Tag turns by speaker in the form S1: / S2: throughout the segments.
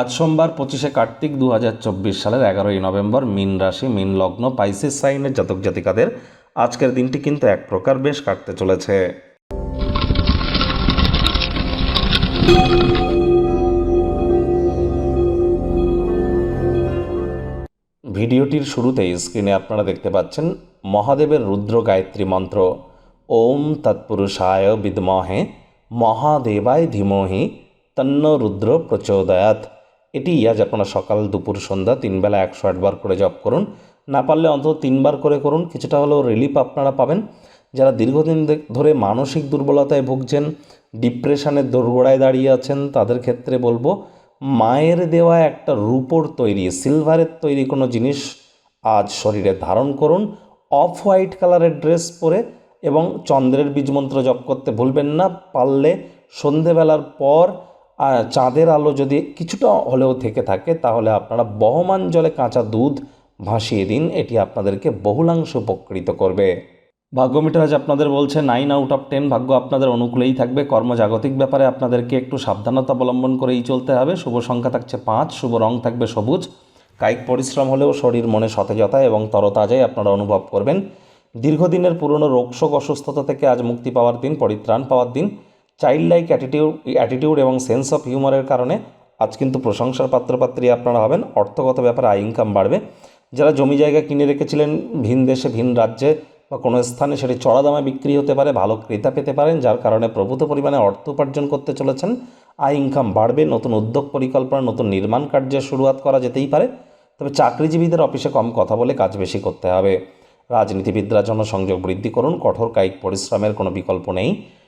S1: আজ সোমবার পঁচিশে কার্তিক দু হাজার চব্বিশ সালের এগারোই নভেম্বর, মিন রাশি, মিন লগ্ন, পাইসিস সাইনের জাতক জাতিকাদের আজকের দিনটি কিন্তু এক প্রকার বেশ কাটতে চলেছে। ভিডিওটির শুরুতেই স্ক্রিনে আপনারা দেখতে পাচ্ছেন মহাদেবের রুদ্র গায়ত্রী মন্ত্র, ওম তৎপুরুষায় বিদমহে মহাদেবায় ধীমহি তন্ন রুদ্র প্রচোদয়াত এটি আজ আপনারা সকাল দুপুর সন্ধ্যা তিনবেলা একশো আটবার করে জপ করুন। না পারলে অন্তত তিনবার করে করুন। কিছুটা হলেও রিলিফ আপনারা পাবেন। যারা দীর্ঘদিন ধরে মানসিক দুর্বলতায় ভুগছেন ডিপ্রেশনের দোরগোড়ায় দাঁড়িয়ে আছেন, তাদের ক্ষেত্রে বলব, মায়ের দেওয়া একটা রূপোর তৈরি সিলভারের তৈরি কোনো জিনিস আজ শরীরে ধারণ করুন। অফ হোয়াইট কালারের ড্রেস পরে এবং চন্দ্রের বীজমন্ত্র জপ করতে ভুলবেন না। পারলে সন্ধেবেলার পর চাঁদের আলো যদি কিছুটা হলেও থেকে থাকে, তাহলে আপনারা বহমান জলে কাঁচা দুধ ভাসিয়ে দিন, এটি আপনাদেরকে বহুলাংশ উপকৃত করবে। ভাগ্যমিটার আজ আপনাদের বলছে নাইন আউট অফ টেন ভাগ্য আপনাদের অনুকূলেই থাকবে। কর্মজাগতিক ব্যাপারে আপনাদেরকে একটু সাবধানতা অবলম্বন করেই চলতে হবে। শুভ সংখ্যা থাকছে পাঁচ, শুভ রং থাকবে সবুজ। কায়িক পরিশ্রম হলেও শরীর মনে সতেজতা এবং তরতাজাই আপনারা অনুভব করবেন। দীর্ঘদিনের পুরনো রোগশোক অসুস্থতা থেকে আজ মুক্তি পাওয়ার দিন, পরিত্রাণ পাওয়ার দিন। চাইল্ড লাইক অ্যাটিটিউড অ্যাটিটিউড এবং সেন্স অফ হিউমারের কারণে আজ কিন্তু প্রশংসার পাত্রপাত্রী আপনারা হবেন। অর্থগত ব্যাপারে আয় ইনকাম বাড়বে। যারা জমি জায়গা কিনে রেখেছিলেন, ভিন দেশে, ভিন রাজ্যে বা কোনো স্থানে, সেটি চড়া দামে বিক্রি হতে পারে, ভালো ক্রেতা পেতে পারেন, যার কারণে প্রভূত পরিমাণে অর্থ উপার্জন করতে চলেছেন। আয় ইনকাম বাড়বে, নতুন উদ্যোগ পরিকল্পনা, নতুন নির্মাণ কার্যের শুরুয়াত করা যেতেই পারে। তবে চাকরিজীবীদের অফিসে কম কথা বলে কাজ বেশি করতে হবে। রাজনীতিবিদরা জনসংযোগ বৃদ্ধি করুন, কঠোর কায়িক পরিশ্রমের কোনো বিকল্প নেই।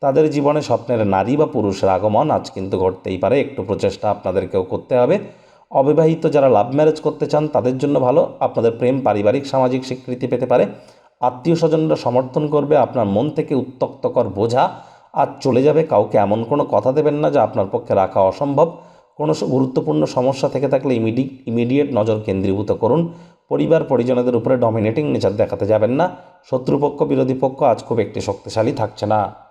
S1: তাদের জীবনে স্বপ্নের নারী বা পুরুষের আগমন আজ কিন্তু ঘটতেই পারে। একটু প্রচেষ্টা আপনাদেরকেও করতে হবে। অবিবাহিত যারা লাভ ম্যারেজ করতে চান, তাদের জন্য ভালো। আপনাদের প্রেম, পারিবারিক, সামাজিক স্বীকৃতি পেতে পারে। আত্মীয় স্বজনরা সমর্থন করবে, আপনার মন থেকে উত্তক্তকর বোঝা। আর চলে যাবে, কাউকে এমন কোনো কথা দেবেন না যা আপনার পক্ষে রাখা অসম্ভব। কোনো গুরুত্বপূর্ণ সমস্যা থেকে থাকলে ইমিডি ইমিডিয়েট নজর কেন্দ্রীভূত করুন। পরিবার, পরিজনদের উপরে ডমিনেটিং নেচার দেখাতে যাবেন না। শত্রুপক্ষ, বিরোধী পক্ষ আজ খুব একটি শক্তিশালী থাকছে না।